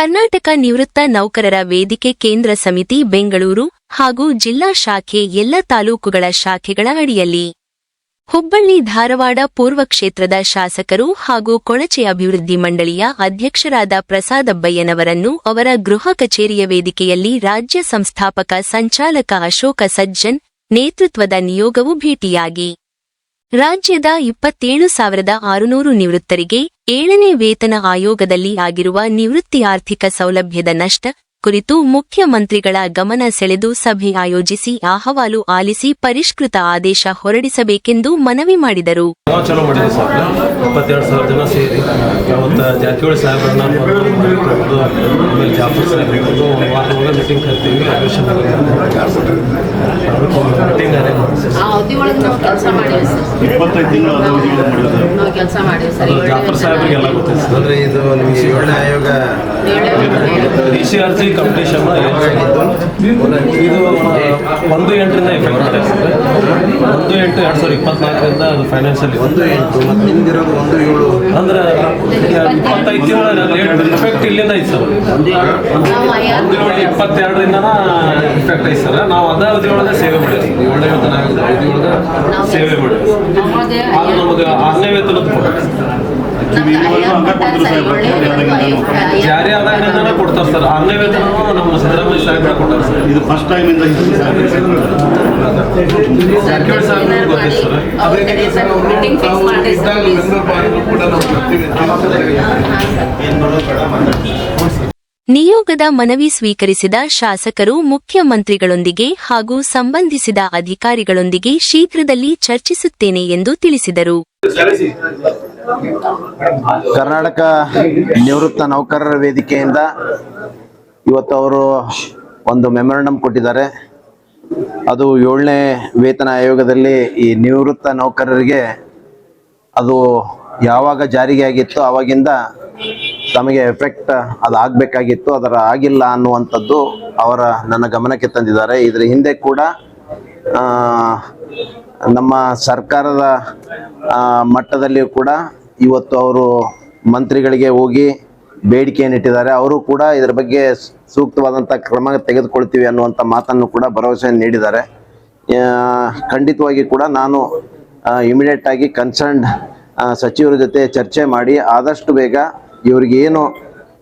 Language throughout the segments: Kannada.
ಕರ್ನಾಟಕ ನಿವೃತ್ತ ನೌಕರರ ವೇದಿಕೆ ಕೇಂದ್ರ ಸಮಿತಿ ಬೆಂಗಳೂರು ಹಾಗೂ ಜಿಲ್ಲಾ ಶಾಖೆ ಎಲ್ಲ ತಾಲೂಕುಗಳ ಶಾಖೆಗಳ ಅಡಿಯಲ್ಲಿ. ಹುಬ್ಬಳ್ಳಿ ಧಾರವಾಡ ಪೂರ್ವ ಕ್ಷೇತ್ರದ ಶಾಸಕರು ಹಾಗೂ ಕೊಳಚೆ ಅಭಿವೃದ್ಧಿ ಮಂಡಳಿಯ ಅಧ್ಯಕ್ಷರಾದ ಪ್ರಸಾದಬ್ಬಯ್ಯನವರನ್ನು ಅವರ ಗೃಹ ಕಚೇರಿಯ ವೇದಿಕೆಯಲ್ಲಿ ರಾಜ್ಯ ಸಂಸ್ಥಾಪಕ ಸಂಚಾಲಕ ಅಶೋಕ ಸಜ್ಜನ್ ನೇತೃತ್ವದ ನಿಯೋಗವು ಭೇಟಿಯಾಗಿ. ರಾಜ್ಯದ ಇಪ್ಪತ್ತೇಳು ಸಾವಿರದ ಆರುನೂರು ನಿವೃತ್ತರಿಗೆ ಏಳನೇ ವೇತನ ಆಯೋಗದಲ್ಲಿ ಆಗಿರುವ ನಿವೃತ್ತಿ ಆರ್ಥಿಕ ಸೌಲಭ್ಯದ ನಷ್ಟ ಕುರಿತು ಮುಖ್ಯಮಂತ್ರಿಗಳ ಗಮನ ಸೆಳೆದು ಸಭೆ ಆಯೋಜಿಸಿ ಅಹವಾಲು ಆಲಿಸಿ ಪರಿಷ್ಕೃತ ಆದೇಶ ಹೊರಡಿಸಬೇಕೆಂದು ಮನವಿ ಮಾಡಿದರು. ಮೀಟಿಂಗ್ ಕರಿತೀವಿ ಅಡ್ಮಿಷನ್ ಮೀಟಿಂಗ್ ಅರೇಂಜ್ ಮಾಡಿ ಆ ಅವಧಿ ಒಳಗೆ ನಾವು ಕೆಲಸ ಮಾಡೀವಿ ಸರ್. ಇಪ್ಪತ್ತೈದು ತಿಂಗಳು ಅವಧಿಗಳು ಮಾಡಿದ್ದಾರೆ ನಾವು ಕೆಲಸ ಮಾಡೀವಿ ಸರ್. ಜಾಫರ್ ಸಾಹೇಬ್ರಿಗೆ ಎಲ್ಲ ಗೊತ್ತಿದೆ ಸರ್. ಅಂದ್ರೆ ಇದು ನಿಮಗೆ ಏಳನೇ ಆಯೋಗ D C R G competition ಇದು ಒಂದು ಎಂಟರಿಂದ ಎಫೆಕ್ಟ್ ಇದೆ ಸರ್. ಒಂದು ಎಂಟು ಎರಡು ಸಾವಿರದ ಇಪ್ಪತ್ನಾಲ್ಕರಿಂದ ಅದು ಫೈನಾನ್ಷಿಯಲ್ ಒಂದು ಎಂಟು ಮತ್ತು ನಿಮ್ದಿರೋದು ಒಂದು ಏಳು. ಅಂದ್ರೆ ಇಪ್ಪತ್ತೈದು ತಿಂಗಳ ಎಫೆಕ್ಟ್ ಇಲ್ಲಿಂದ ಐತೆ ಸರ್. ಒಂದು ಇಪ್ಪತ್ತೆರಡರಿಂದ ಇಫೆಕ್ಟ್ ಐತೆ ಸರ್. ನಾವು ಅದ ಅವಧಿಯೊಳಗೆ ಒಳಗೆ ಸೇವೆ ಮಾಡಿದ್ವಿ. ಏಳನೇ ವೇತನ ಆಯೋಗದ ಅವಧಿ ಒಳಗೆ ಸೇವೆ ಮಾಡಿದ್ವಿ. ನಮಗೆ ಆಗ ನಮಗೆ ಆರನೇ ವೇತನದ ಜಾರಿ ಆದಾಗದಿಂದನೇ ಕೊಡ್ತಾರೆ ಸರ್. ಆರನೇ ವೇತನ ನಮ್ಮ ಸಿದ್ದರಾಮಯ್ಯ ಸಾಹೇಬ್ರ ಕೊಡ್ತಾರೆ ಸರ್. ಇದು ಫಸ್ಟ್ ಟೈಮ್ ಇಂದ ಜಾರಕಿಹೊಳಿ ಗೊತ್ತಿತ್ತು ಸರ್ ಮೀಟಿಂಗ್ ಫಿಕ್ಸ್ ಮಾಡಿ ಸರ್. ಪ್ಲೀಸ್ ನಿಯೋಗದ ಮನವಿ ಸ್ವೀಕರಿಸಿದ ಶಾಸಕರು ಮುಖ್ಯಮಂತ್ರಿಗಳೊಂದಿಗೆ ಹಾಗೂ ಸಂಬಂಧಿಸಿದ ಅಧಿಕಾರಿಗಳೊಂದಿಗೆ ಶೀಘ್ರದಲ್ಲಿ ಚರ್ಚಿಸುತ್ತೇನೆ ಎಂದು ತಿಳಿಸಿದರು. ಕರ್ನಾಟಕ ನಿವೃತ್ತ ನೌಕರರ ವೇದಿಕೆಯಿಂದ ಇವತ್ತು ಅವರು ಒಂದು ಮೆಮೊರಂಡಮ್ ಕೊಟ್ಟಿದ್ದಾರೆ. ಅದು ಏಳನೇ ವೇತನ ಆಯೋಗದಲ್ಲಿ ಈ ನಿವೃತ್ತ ನೌಕರರಿಗೆ ಅದು ಯಾವಾಗ ಜಾರಿಗೆ ಆಗಿತ್ತು ಆವಾಗಿಂದ ತಮಗೆ ಎಫೆಕ್ಟ್ ಅದು ಆಗಬೇಕಾಗಿತ್ತು, ಅದರ ಆಗಿಲ್ಲ ಅನ್ನುವಂಥದ್ದು ಅವರ ನನ್ನ ಗಮನಕ್ಕೆ ತಂದಿದ್ದಾರೆ. ಇದರ ಹಿಂದೆ ಕೂಡ ನಮ್ಮ ಸರ್ಕಾರದ ಮಟ್ಟದಲ್ಲಿಯೂ ಕೂಡ ಇವತ್ತು ಅವರು ಮಂತ್ರಿಗಳಿಗೆ ಹೋಗಿ ಬೇಡಿಕೆಯನ್ನು ಇಟ್ಟಿದ್ದಾರೆ. ಅವರು ಕೂಡ ಇದರ ಬಗ್ಗೆ ಸೂಕ್ತವಾದಂಥ ಕ್ರಮ ತೆಗೆದುಕೊಳ್ತೀವಿ ಅನ್ನುವಂಥ ಮಾತನ್ನು ಕೂಡ ಭರವಸೆ ನೀಡಿದ್ದಾರೆ. ಖಂಡಿತವಾಗಿ ಕೂಡ ನಾನು ಇಮಿಡಿಯೇಟ್ ಆಗಿ ಕನ್ಸರ್ನ್ಡ್ ಸಚಿವರ ಜೊತೆ ಚರ್ಚೆ ಮಾಡಿ ಆದಷ್ಟು ಬೇಗ ಇವರಿಗೆ ಏನು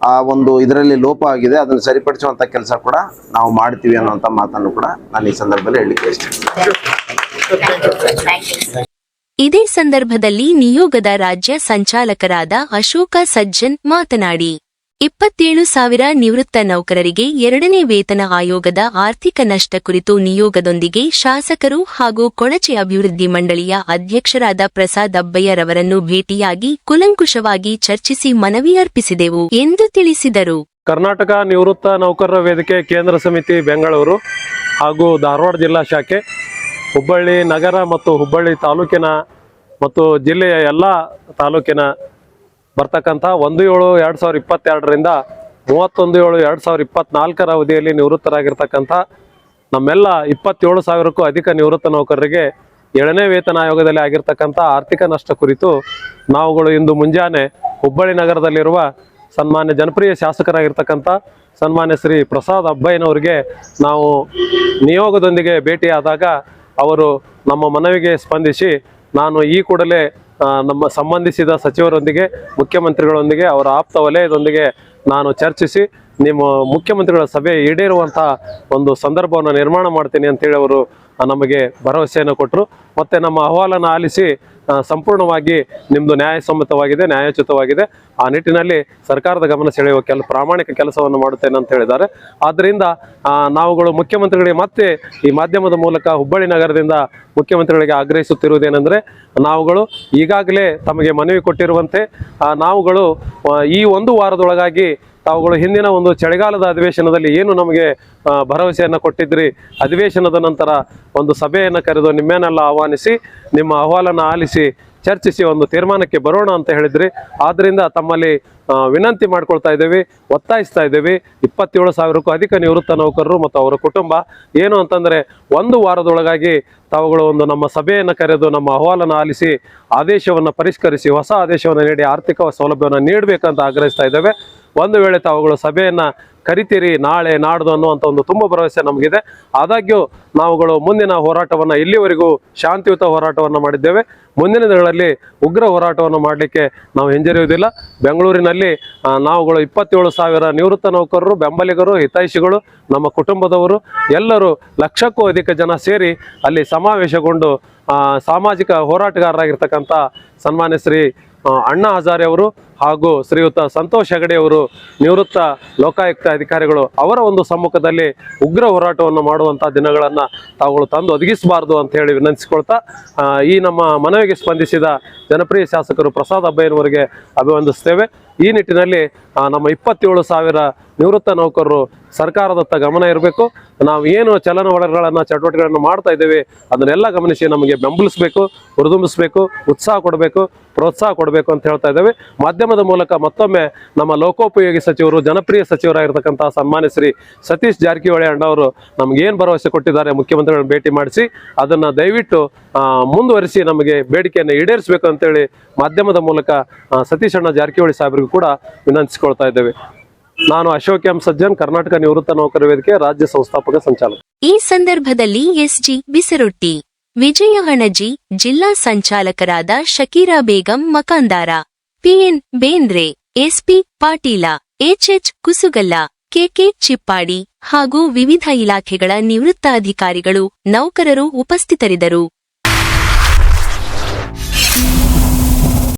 ಆ ಒಂದು ಇದರಲ್ಲಿ ಲೋಪ ಆಗಿದೆ, ಅದನ್ನು ಸರಿಪಡಿಸುವಂತ ಕೆಲಸ ಕೂಡ ನಾವು ಮಾಡ್ತೀವಿ ಅನ್ನುವಂಥ ಮಾತನ್ನು ಕೂಡ ನಾನು ಈ ಸಂದರ್ಭದಲ್ಲಿ ಹೇಳಲಿಕ್ಕೆ ಇದೇ ಸಂದರ್ಭದಲ್ಲಿ ನಿಯೋಗದ ರಾಜ್ಯ ಸಂಚಾಲಕರಾದ ಅಶೋಕ ಸಜ್ಜನ್ ಮಾತನಾಡಿ. ಇಪ್ಪತ್ತೇಳು ಸಾವಿರ ನಿವೃತ್ತ ನೌಕರರಿಗೆ ಎರಡನೇ ವೇತನ ಆಯೋಗದ ಆರ್ಥಿಕ ನಷ್ಟ ಕುರಿತು ನಿಯೋಗದೊಂದಿಗೆ ಶಾಸಕರು ಹಾಗೂ ಕೊಳಚೆ ಅಭಿವೃದ್ಧಿ ಮಂಡಳಿಯ ಅಧ್ಯಕ್ಷರಾದ ಪ್ರಸಾದ್ ಅಬ್ಬಯ್ಯರವರನ್ನು ಭೇಟಿಯಾಗಿ ಕುಲಂಕುಷವಾಗಿ ಚರ್ಚಿಸಿ ಮನವಿ ಅರ್ಪಿಸಿದೆವು ಎಂದು ತಿಳಿಸಿದರು. ಕರ್ನಾಟಕ ನಿವೃತ್ತ ನೌಕರರ ವೇದಿಕೆ ಕೇಂದ್ರ ಸಮಿತಿ ಬೆಂಗಳೂರು ಹಾಗೂ ಧಾರವಾಡ ಜಿಲ್ಲಾ ಶಾಖೆ, ಹುಬ್ಬಳ್ಳಿ ನಗರ ಮತ್ತು ಹುಬ್ಬಳ್ಳಿ ತಾಲೂಕಿನ ಮತ್ತು ಜಿಲ್ಲೆಯ ಎಲ್ಲ ತಾಲೂಕಿನ ಬರ್ತಕ್ಕಂಥ ಒಂದು ಏಳು ಎರಡು ಸಾವಿರ ಇಪ್ಪತ್ತೆರಡರಿಂದ ಮೂವತ್ತೊಂದು ಏಳು ಎರಡು ಸಾವಿರ ಇಪ್ಪತ್ನಾಲ್ಕರ ಅವಧಿಯಲ್ಲಿ ನಿವೃತ್ತರಾಗಿರ್ತಕ್ಕಂಥ ನಮ್ಮೆಲ್ಲ ಇಪ್ಪತ್ತೇಳು ಸಾವಿರಕ್ಕೂ ಅಧಿಕ ನಿವೃತ್ತ ನೌಕರರಿಗೆ ಏಳನೇ ವೇತನ ಆಯೋಗದಲ್ಲಿ ಆಗಿರ್ತಕ್ಕಂಥ ಆರ್ಥಿಕ ನಷ್ಟ ಕುರಿತು ನಾವುಗಳು ಇಂದು ಮುಂಜಾನೆ ಹುಬ್ಬಳ್ಳಿ ನಗರದಲ್ಲಿರುವ ಸನ್ಮಾನ್ಯ ಜನಪ್ರಿಯ ಶಾಸಕರಾಗಿರ್ತಕ್ಕಂಥ ಸನ್ಮಾನ್ಯ ಶ್ರೀ ಪ್ರಸಾದ್ ಅಬ್ಬಯ್ಯನವರಿಗೆ ನಾವು ನಿಯೋಗದೊಂದಿಗೆ ಭೇಟಿಯಾದಾಗ ಅವರು ನಮ್ಮ ಮನವಿಗೆ ಸ್ಪಂದಿಸಿ ನಾನು ಈ ಕೂಡಲೇ ನಮ್ಮ ಸಂಬಂಧಿಸಿದ ಸಚಿವರೊಂದಿಗೆ, ಮುಖ್ಯಮಂತ್ರಿಗಳೊಂದಿಗೆ, ಅವರ ಆಪ್ತ ವಲಯದೊಂದಿಗೆ ನಾನು ಚರ್ಚಿಸಿ, ನಿಮ್ಮ ಮುಖ್ಯಮಂತ್ರಿಗಳ ಸಭೆ ಈಡೇರುವಂತಹ ಒಂದು ಸಂದರ್ಭವನ್ನು ನಿರ್ಮಾಣ ಮಾಡ್ತೀನಿ ಅಂತೇಳಿ ಅವರು ನಮಗೆ ಭರವಸೆಯನ್ನು ಕೊಟ್ಟರು ಮತ್ತೆ ನಮ್ಮ ಅಹವಾಲನ್ನು ಆಲಿಸಿ ಸಂಪೂರ್ಣವಾಗಿ ನಿಮ್ಮದು ನ್ಯಾಯಸಮ್ಮತವಾಗಿದೆ, ನ್ಯಾಯೋಚಿತವಾಗಿದೆ. ಆ ನಿಟ್ಟಿನಲ್ಲಿ ಸರ್ಕಾರದ ಗಮನ ಸೆಳೆಯುವ ಕೆಲ ಪ್ರಾಮಾಣಿಕ ಕೆಲಸವನ್ನು ಮಾಡುತ್ತೇನೆ ಅಂತ ಹೇಳಿದ್ದಾರೆ. ಆದ್ದರಿಂದ ನಾವುಗಳು ಮುಖ್ಯಮಂತ್ರಿಗಳಿಗೆ ಮತ್ತೆ ಈ ಮಾಧ್ಯಮದ ಮೂಲಕ ಹುಬ್ಬಳ್ಳಿ ನಗರದಿಂದ ಮುಖ್ಯಮಂತ್ರಿಗಳಿಗೆ ಆಗ್ರಹಿಸುತ್ತಿರುವುದೇನೆಂದರೆ, ನಾವುಗಳು ಈಗಾಗಲೇ ತಮಗೆ ಮನವಿ ಕೊಟ್ಟಿರುವಂತೆ ನಾವುಗಳು ಈ ಒಂದು ವಾರದೊಳಗಾಗಿ ತಾವುಗಳು ಹಿಂದಿನ ಒಂದು ಚಳಿಗಾಲದ ಅಧಿವೇಶನದಲ್ಲಿ ಏನು ನಮಗೆ ಭರವಸೆಯನ್ನು ಕೊಟ್ಟಿದ್ರಿ? ಅಧಿವೇಶನದ ನಂತರ ಒಂದು ಸಭೆಯನ್ನು ಕರೆದು ನಿಮ್ಮೇನೆಲ್ಲ ಆಹ್ವಾನಿಸಿ, ನಿಮ್ಮ ಅಹವಾಲನ್ನು ಆಲಿಸಿ ಚರ್ಚಿಸಿ ಒಂದು ತೀರ್ಮಾನಕ್ಕೆ ಬರೋಣ ಅಂತ ಹೇಳಿದ್ರಿ. ಆದ್ರಿಂದ ತಮ್ಮಲ್ಲಿ ವಿನಂತಿ ಮಾಡ್ಕೊಳ್ತಾ ಇದ್ದೇವೆ, ಒತ್ತಾಯಿಸ್ತಾ ಇದ್ದೇವೆ. ಇಪ್ಪತ್ತೇಳು ಸಾವಿರಕ್ಕೂ ಅಧಿಕ ನಿವೃತ್ತ ನೌಕರರು ಮತ್ತು ಅವರ ಕುಟುಂಬ. ಏನು ಅಂತಂದ್ರೆ, ಒಂದು ವಾರದೊಳಗಾಗಿ ತಾವುಗಳು ಒಂದು ನಮ್ಮ ಸಭೆಯನ್ನು ಕರೆದು ನಮ್ಮ ಅಹವಾಲನ್ನು ಆಲಿಸಿ, ಆದೇಶವನ್ನು ಪರಿಷ್ಕರಿಸಿ, ಹೊಸ ಆದೇಶವನ್ನು ನೀಡಿ, ಆರ್ಥಿಕ ಸೌಲಭ್ಯವನ್ನು ನೀಡಬೇಕಂತ ಆಗ್ರಹಿಸ್ತಾ ಇದ್ದೇವೆ. ಒಂದು ವೇಳೆ ತಾವುಗಳು ಸಭೆಯನ್ನು ಕರಿತೀರಿ, ನಾಳೆ ನಾಡ್ದು ಅನ್ನುವಂಥ ಒಂದು ತುಂಬ ಭರವಸೆ ನಮಗಿದೆ. ಆದಾಗ್ಯೂ, ನಾವುಗಳು ಮುಂದಿನ ಹೋರಾಟವನ್ನು ಇಲ್ಲಿವರೆಗೂ ಶಾಂತಿಯುತ ಹೋರಾಟವನ್ನು ಮಾಡಿದ್ದೇವೆ. ಮುಂದಿನ ದಿನಗಳಲ್ಲಿ ಉಗ್ರ ಹೋರಾಟವನ್ನು ಮಾಡಲಿಕ್ಕೆ ನಾವು ಹಿಂಜರಿಯುವುದಿಲ್ಲ. ಬೆಂಗಳೂರಿನಲ್ಲಿ ನಾವುಗಳು ಇಪ್ಪತ್ತೇಳು ಸಾವಿರ ನಿವೃತ್ತ ನೌಕರರು, ಬೆಂಬಲಿಗರು ಹಿತೈಷಿಗಳು ನಮ್ಮ ಕುಟುಂಬದವರು, ಎಲ್ಲರೂ ಲಕ್ಷಕ್ಕೂ ಅಧಿಕ ಜನ ಸೇರಿ ಅಲ್ಲಿ ಸಮಾವೇಶಗೊಂಡು ಸಾಮಾಜಿಕ ಹೋರಾಟಗಾರರಾಗಿರ್ತಕ್ಕಂಥ ಸನ್ಮಾನ್ಯ ಶ್ರೀ ಅಣ್ಣಾ ಹಜಾರಿ ಅವರು ಹಾಗೂ ಶ್ರೀಯುತ ಸಂತೋಷ್ ಹೆಗಡೆ ಅವರು, ನಿವೃತ್ತ ಲೋಕಾಯುಕ್ತ ಅಧಿಕಾರಿಗಳು ಅವರ ಒಂದು ಸಮ್ಮುಖದಲ್ಲಿ ಉಗ್ರ ಹೋರಾಟವನ್ನು ಮಾಡುವಂಥ ದಿನಗಳನ್ನು ತಾವುಗಳು ತಂದು ಒದಗಿಸಬಾರ್ದು ಅಂತ ಹೇಳಿ ವಿನಂತಿಸಿಕೊಳ್ತಾ ಈ ನಮ್ಮ ಮನವಿಗೆ ಸ್ಪಂದಿಸಿದ ಜನಪ್ರಿಯ ಶಾಸಕರು ಪ್ರಸಾದ್ ಅಬ್ಬಯ್ಯನವರಿಗೆ ಅಭಿವಂದಿಸ್ತೇವೆ ಈ ನಿಟ್ಟಿನಲ್ಲಿ ನಮ್ಮ ಇಪ್ಪತ್ತೇಳು ಸಾವಿರ ನಿವೃತ್ತ ನೌಕರರು ಸರ್ಕಾರದತ್ತ ಗಮನ ಇರಬೇಕು. ನಾವು ಏನು ಚಲನವಲನಗಳನ್ನು, ಚಟುವಟಿಕೆಗಳನ್ನು ಮಾಡ್ತಾ ಇದ್ದೇವೆ, ಅದನ್ನೆಲ್ಲ ಗಮನಿಸಿ ನಮಗೆ ಬೆಂಬಲಿಸಬೇಕು, ಹುರಿದುಂಬಿಸಬೇಕು, ಉತ್ಸಾಹ ಕೊಡಬೇಕು, ಪ್ರೋತ್ಸಾಹ ಕೊಡಬೇಕು ಅಂತ ಹೇಳ್ತಾ ಇದ್ದೇವೆ. ಮಾಧ್ಯಮದ ಮೂಲಕ ಮತ್ತೊಮ್ಮೆ ನಮ್ಮ ಲೋಕೋಪಯೋಗಿ ಸಚಿವರು, ಜನಪ್ರಿಯ ಸಚಿವರಾಗಿರ್ತಕ್ಕಂಥ ಸನ್ಮಾನ್ಯ ಶ್ರೀ ಸತೀಶ್ ಜಾರಕಿಹೊಳಿ ಅಣ್ಣವರು ನಮಗೇನು ಭರವಸೆ ಕೊಟ್ಟಿದ್ದಾರೆ ಮುಖ್ಯಮಂತ್ರಿಗಳನ್ನು ಭೇಟಿ ಮಾಡಿಸಿ, ಅದನ್ನು ದಯವಿಟ್ಟು ಮುಂದುವರಿಸಿ ನಮಗೆ ಬೇಡಿಕೆಯನ್ನು ಈಡೇರಿಸಬೇಕು ಅಂತೇಳಿ ಮಾಧ್ಯಮದ ಮೂಲಕ ಸತೀಶ್ ಅಣ್ಣ ಜಾರಕಿಹೊಳಿ ಸಾಹೇಬರಿಗೂ ಕೂಡ ವಿನಂತಿಸಿಕೊಳ್ತಾ ಇದ್ದೇವೆ. ನಾನು ಅಶೋಕ್ ಎಂ ಸಜ್ಜನ್, ಕರ್ನಾಟಕ ನಿವೃತ್ತ ನೌಕರ ವೇದಿಕೆ, ರಾಜ್ಯ ಸಂಸ್ಥಾಪಕ ಸಂಚಾಲಕ. ಈ ಸಂದರ್ಭದಲ್ಲಿ ಎಸ್ಜಿ ಬಿಸಿರೊಟ್ಟಿ ವಿಜಯ ಹಣಜಿ ಜಿಲ್ಲಾ ಸಂಚಾಲಕರಾದ Shakira Begum Makandar, PN Bendre, SP Patil, HH Kusugal, KK Chippadi ಹಾಗೂ ವಿವಿಧ ಇಲಾಖೆಗಳ ನಿವೃತ್ತ ಅಧಿಕಾರಿಗಳು ನೌಕರರು ಉಪಸ್ಥಿತರಿದ್ದರು.